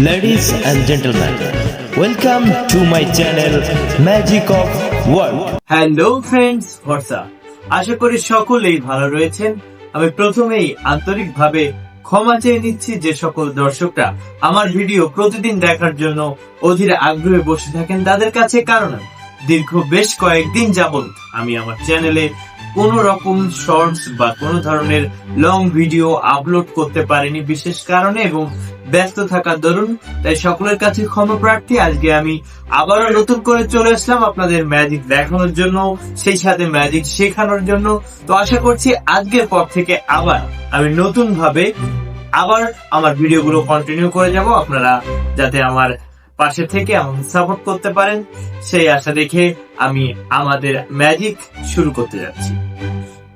Ladies and gentlemen, welcome to my channel Magic of World. Hello friends WhatsApp আশা করি সকলেই ভালো রয়েছেন। আমি প্রথমেই আন্তরিকভাবে ক্ষমা চেয়ে নিচ্ছি যে সকল দর্শকরা আমার ভিডিও প্রতিদিন দেখার জন্য অধীর আগ্রহে বসে থাকেন তাদের কাছে কারণ দীর্ঘ বেশ কয়েকদিন যাবত আমি আমার চ্যানেলে কোন রকম শর্টস বা কোনো ধরনের লং ভিডিও আপলোড করতে পারিনি বিশেষ কারণে এবং ব্যস্ত থাকার দরুন, তাই সকলের কাছে ক্ষমা প্রার্থী। আজকে আমি আবারও নতুন করে চলে আসলাম আপনাদের ম্যাজিক দেখানোর জন্য, সেই সাথে ম্যাজিক শেখানোর জন্য। তো আশা করছি আজকের পর থেকে আবার আমি নতুন ভাবে আবার আমার ভিডিওগুলো কন্টিনিউ করে যাব। আপনারা যাতে আমার পাশে থেকে আমাকে সাপোর্ট করতে পারেন। সেই আশা দেখে আমি আমাদের ম্যাজিক শুরু করতে যাচ্ছি।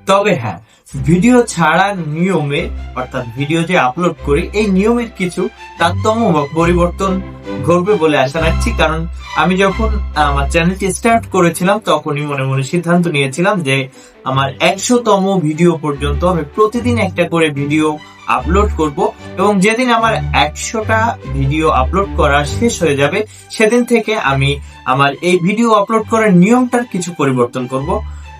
তবে হ্যাঁ ভিডিও ছাড়ার নিয়মে, অর্থাৎ ভিডিও যে আপলোড করি, এই নিয়মের কিছু তারতম্য পরিবর্তন ঘটবে বলে আশা রাখছি। কারণ আমি যখন আমার চ্যানেলটি স্টার্ট করেছিলাম, তখনই মনে মনে সিদ্ধান্ত নিয়েছিলাম যে আমার একশোতম ভিডিও পর্যন্ত আমি প্রতিদিন একটা করে ভিডিও আপলোড করব এবং যেদিন আমার একশোটা ভিডিও আপলোড করা শেষ হয়ে যাবে, সেদিন থেকে আমি আমার এই ভিডিও আপলোড করার নিয়মটার কিছু পরিবর্তন করব।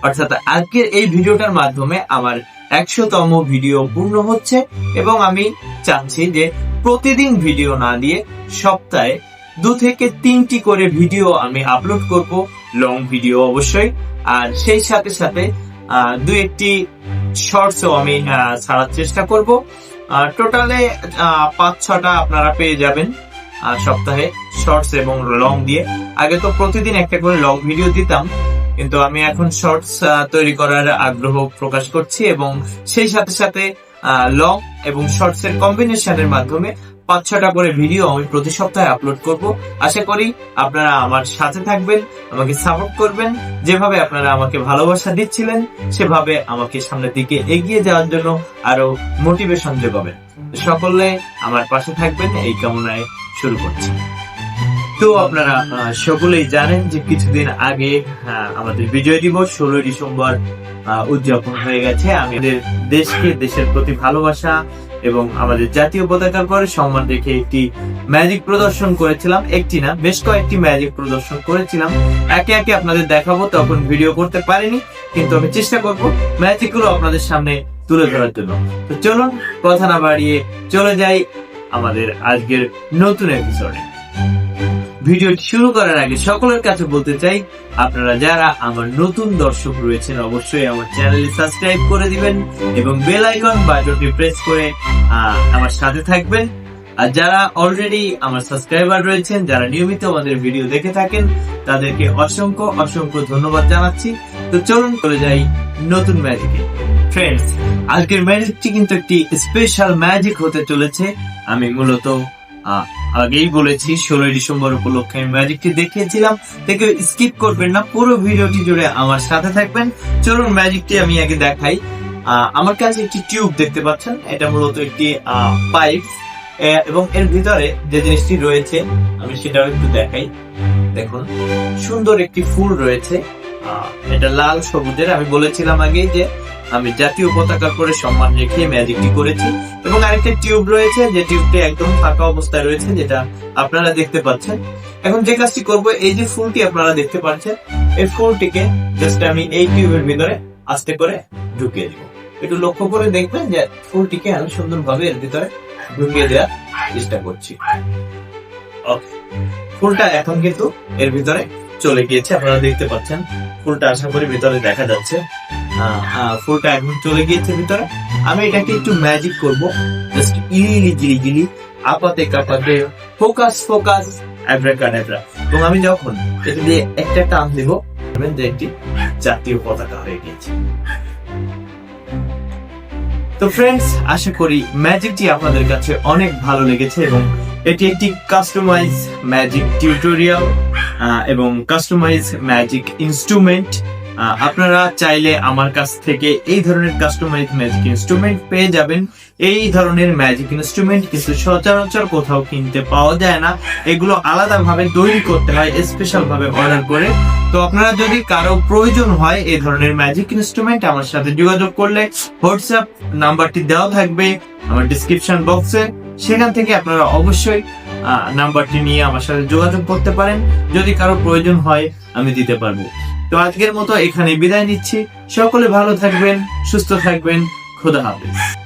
অর্থাৎ আজকের এই ভিডিওটার মাধ্যমে আমার একশোতম ভিডিও পূর্ণ হচ্ছে এবং আমি চাচ্ছি যে প্রতিদিন ভিডিও না দিয়ে সপ্তাহে দু থেকে তিনটি করে ভিডিও আমি আপলোড করব লং ভিডিও অবশ্যই। আর সেই সাথে সাথে দু একটি শর্টসও আমি ছাড়ার চেষ্টা করব। টোটালে পাঁচ ছটা আপনারা পেয়ে যাবেন সপ্তাহে শর্টস এবং লং দিয়ে। আগে তো প্রতিদিন একটা করে লং ভিডিও দিতাম কিন্তু আমি এখন শর্টস তৈরি করার আগ্রহ প্রকাশ করছি এবং সেই সাথে সাথে লং এবং শর্টস এর কম্বিনেশনের মাধ্যমে পাঁচ ছটা করে ভিডিও আমি প্রতি সপ্তাহে আপলোড করব। আশা করি আপনারা আমার সাথে থাকবেন, আমাকে সাপোর্ট করবেন। যেভাবে আপনারা আমাকে ভালোবাসা দিচ্ছিলেন, সেভাবে আমাকে সামনের দিকে এগিয়ে যাওয়ার জন্য আরও মোটিভেশন যোগাবেন। সকলে আমার পাশে থাকবেন, এই কামনায় শুরু করছি। তো আপনারা সকলেই জানেন যে কিছুদিন আগে আমাদের বিজয় দিবস, ষোলোই ডিসেম্বর উদযাপন হয়ে গেছে। আমাদের দেশকে, দেশের প্রতি ভালোবাসা এবং আমাদের জাতীয় পতাকার পরে সম্মান রেখে একটি ম্যাজিক প্রদর্শন করেছিলাম। একটি না, বেশ কয়েকটি ম্যাজিক প্রদর্শন করেছিলাম। একে একে আপনাদের দেখাবো, তখন ভিডিও করতে পারিনি, কিন্তু আমি চেষ্টা করব ম্যাজিকগুলো আপনাদের সামনে তুলে ধরার জন্য। তো চলুন, কথা না বাড়িয়ে চলে যাই আমাদের আজকের নতুন এপিসোডে ভিডিওটি শুরু করার আগে সকলের কাছে বলতে চাই, আপনারা যারা আমার নতুন দর্শক রয়েছেন, অবশ্যই আমার চ্যানেলে সাবস্ক্রাইব করে দিবেন এবং বেল আইকন বাটনটি প্রেস করে আমার সাথে থাকবেন। আর যারা অলরেডি আমার সাবস্ক্রাইবার রয়েছেন, যারা নিয়মিত আমাদের ভিডিও দেখে থাকেন, তাদেরকে অসংখ্য অসংখ্য ধন্যবাদ জানাচ্ছি। তো চলুন চলে যাই নতুন ম্যাজিকে ফ্রেন্ডস আজকের ম্যাজিকটি কিন্তু একটি স্পেশাল ম্যাজিক হতে চলেছে। আমি মূলত আগেই বলেছি, ষোলোই ডিসেম্বর উপলক্ষে আমি ম্যাজিকটি দেখিয়েছিলাম দেখে স্কিপ করবেন না, পুরো ভিডিওটি জুড়ে আমার সাথে থাকবেন। চলুন ম্যাজিকটি আমি আগে দেখাই। আমার কাছে একটি টিউব দেখতে পাচ্ছেন, এটা মূলত একটি পাইপ এবং এর ভিতরে যে জিনিসটি রয়েছে, আমি সেটাও একটু দেখাই। দেখুন, সুন্দর একটি ফুল রয়েছে এটা লাল সবুজের, আমি বলেছিলাম আগে যে আমি জাতীয় পতাকা করে সম্মান রেখে ম্যাজিকটি করেছি এবং আরেকটা টিউব রয়েছে, যে টিউবটি একদম ফাঁকা অবস্থায় রয়েছে, যেটা আপনারা দেখতে পাচ্ছেন। এখন যে কাজটি করব, এই যে ফুলটি আপনারা দেখতে পাচ্ছেন, এই ফুলটিকে জাস্ট আমি এই টিউবের ভিতরে আস্তে করে ঢুকিয়ে দিব। একটু লক্ষ্য করে দেখবেন যে ফুলটিকে আমি সুন্দরভাবে এর ভিতরে ঢুকিয়ে দেওয়ার চেষ্টা করছি। ফুলটা এখন কিন্তু এর ভিতরে চলে গিয়েছে, আপনারা দেখতে পাচ্ছেন। ফুলটা আশা করি ভিতরে দেখা যাচ্ছে। আহ, আহ, ফুলটা এখন চলে গিয়েছে ভিতরে। আমি এটাকে একটু ম্যাজিক করব। জাস্ট ইলি জিলি জিলি আপাতে কাপাতে ফোকাস ফোকাস এবং আমি যখন এটা দিয়ে একটা টান দিব দেখবেন যে একটি জাতীয় পতাকা হয়ে তো ফ্রেন্ডস আশা করি ম্যাজিকটি আপনাদের কাছে অনেক ভালো লেগেছে এবং এটি একটি কাস্টমাইজ ম্যাজিক টিউটোরিয়াল এবং কাস্টমাইজ ম্যাজিক ইনস্ট্রুমেন্ট আপনারা চাইলে আমার কাছ থেকে এই ধরনের কাস্টমাইজ ম্যাজিক ইনস্ট্রুমেন্ট পেয়ে যাবেন। এই ধরনের ম্যাজিক ইনস্ট্রুমেন্ট কিন্তু সচরাচর কোথাও কিনতে পাওয়া যায় না। এগুলো আলাদাভাবে তৈরি করতে হয় স্পেশাল ভাবে অর্ডার করে। তো আপনারা যদি কারও প্রয়োজন হয় এই ধরনের ম্যাজিক ইনস্ট্রুমেন্ট আমার সাথে যোগাযোগ করলে হোয়াটসঅ্যাপ নাম্বারটি দেওয়া থাকবে আমার ডিসক্রিপশন বক্সে সেখান থেকে আপনারা অবশ্যই নাম্বারটি নিয়ে আমার সাথে যোগাযোগ করতে পারেন। যদি কারও প্রয়োজন হয়, আমি দিতে পারব। তো আজকের মতো এখানে বিদায় নিচ্ছি। সকলে ভালো থাকবেন সুস্থ থাকবেন। খোদা হাফেজ।